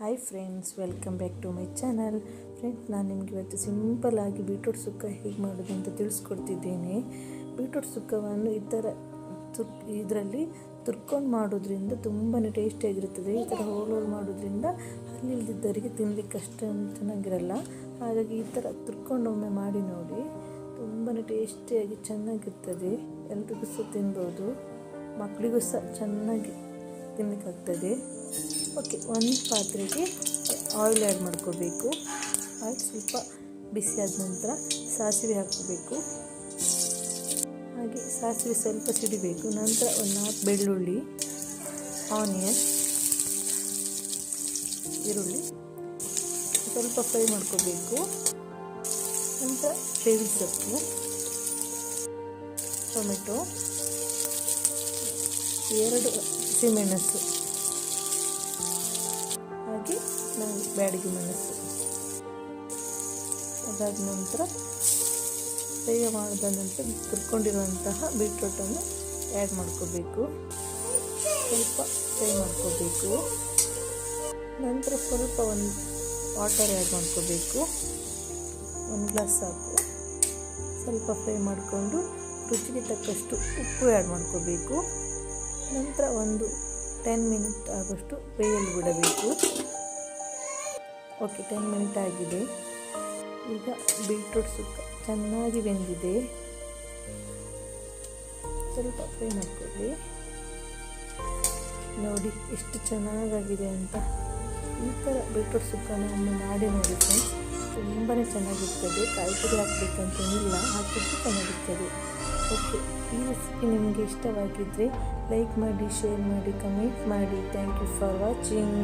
Hi friends welcome back to my channel friends ನಾನು ನಿಮಗೆ ಇವತ್ತು ಸಿಂಪಲ್ ಆಗಿ ಬೀಟ್ರೂಟ್ ಸುಕ್ಕ ಹೇಗೆ ಮಾಡೋದು ಅಂತ ತಿಳಿಸ್ಕೊಡ್ತಿದ್ದೇನೆ. ಬೀಟ್ರೂಟ್ ಸುಕ್ಕವನ್ನು ಈ ಥರ ತುರ್, ಇದರಲ್ಲಿ ತುರ್ಕೊಂಡು ಮಾಡೋದ್ರಿಂದ ತುಂಬಾ ಟೇಸ್ಟಿಯಾಗಿರುತ್ತದೆ ಈ ಥರ ಹೋಲ್ ಮಾಡೋದ್ರಿಂದ ಅಲ್ಲಿ ಇಲ್ದಿದ್ದವರಿಗೆ ತಿನ್ನಲಿಕ್ಕೆ ಕಷ್ಟ ಚೆನ್ನಾಗಿರಲ್ಲ. ಹಾಗಾಗಿ ಈ ಥರ ತುರ್ಕೊಂಡು ಒಮ್ಮೆ ಮಾಡಿ ನೋಡಿ ತುಂಬಾ ಟೇಸ್ಟಿಯಾಗಿ ಚೆನ್ನಾಗಿರ್ತದೆ. ಎಲ್ರಿಗೂ ಸಹ ತಿನ್ಬೋದು. ಮಕ್ಕಳಿಗೂ ಸಹ ಚೆನ್ನಾಗಿ ತಿನ್ನಲಿಕ್ಕಾಗ್ತದೆ ಓಕೆ, ಒಂದು ಪಾತ್ರೆಗೆ ಆಯಿಲ್ ಆ್ಯಡ್ ಮಾಡ್ಕೋಬೇಕು. ಆಯ್ತು, ಸ್ವಲ್ಪ ಬಿಸಿ ಆದ ನಂತರ ಸಾಸಿವೆ ಹಾಕ್ಕೋಬೇಕು. ಹಾಗೆ ಸಾಸಿವೆ ಸ್ವಲ್ಪ ಸಿಡಿಬೇಕು. ನಂತರ ಒಂದು ನಾಲ್ಕು ಬೆಳ್ಳುಳ್ಳಿ ಆನಿಯನ್ ಈರುಳ್ಳಿ ಸ್ವಲ್ಪ ಫ್ರೈ ಮಾಡ್ಕೋಬೇಕು. ನಂತರ ಬೇವಿನ ಸೊಪ್ಪು, ಟೊಮೆಟೊ, ಎರಡು ಹಸಿಮೆಣಸು. ಬ್ಯಾಡಗಿ ಮೆಣಸು ಅದಾದ ನಂತರ ಫ್ರೈ ಮಾಡಿದ ನಂತರ ತುರ್ಕೊಂಡಿರುವಂತಹ ಬೀಟ್ರೂಟನ್ನು ಆ್ಯಡ್ ಮಾಡ್ಕೋಬೇಕು. ಸ್ವಲ್ಪ ಫ್ರೈ ಮಾಡ್ಕೋಬೇಕು. ನಂತರ ಸ್ವಲ್ಪ ಒಂದು ವಾಟರ್ ಆ್ಯಡ್ ಮಾಡ್ಕೋಬೇಕು. ಒಂದು ಗ್ಲಾಸ್ ಸಾಕು. ಸ್ವಲ್ಪ ಫ್ರೈ ಮಾಡಿಕೊಂಡು ರುಚಿಗೆ ತಕ್ಕಷ್ಟು ಉಪ್ಪು ಆ್ಯಡ್ ಮಾಡ್ಕೋಬೇಕು. ನಂತರ ಒಂದು ಟೆನ್ ಮಿನಿಟ್ ಆಗೋಷ್ಟು ಬೇಯಲು ಬಿಡಬೇಕು. ಓಕೆ ಟೆನ್ ಮಿನಿಟ್ ಆಗಿದೆ. ಈಗ ಬೀಟ್ರೂಟ್ ಸುಕ್ಕ ಚೆನ್ನಾಗಿ ಬೆಂದಿದೆ. ಸ್ವಲ್ಪ ಫ್ರೈ ಮಾಡ್ಕೊಳ್ಳಿ. ನೋಡಿ ಎಷ್ಟು ಚೆನ್ನಾಗಾಗಿದೆ ಅಂತ. ಈ ಥರ ಬೀಟ್ರೂಟ್ ಸುಕ್ಕನ ಒಮ್ಮೆ ಮಾಡಿ ನೋಡಿ ತುಂಬಾ ಚೆನ್ನಾಗಿರ್ತದೆ. ಕಾಯಿ ಪುಡಿ ಹಾಕಬೇಕಂತೇನಿಲ್ಲ ಹಾಕಿದ್ದು ಚೆನ್ನಾಗಿರ್ತದೆ. ಓಕೆ, ಈ ರೆಸಿಪಿ ನಿಮಗೆ ಇಷ್ಟವಾಗಿದ್ದರೆ ಲೈಕ್ ಮಾಡಿ ಶೇರ್ ಮಾಡಿ ಕಮೆಂಟ್ ಮಾಡಿ. Thank you for watching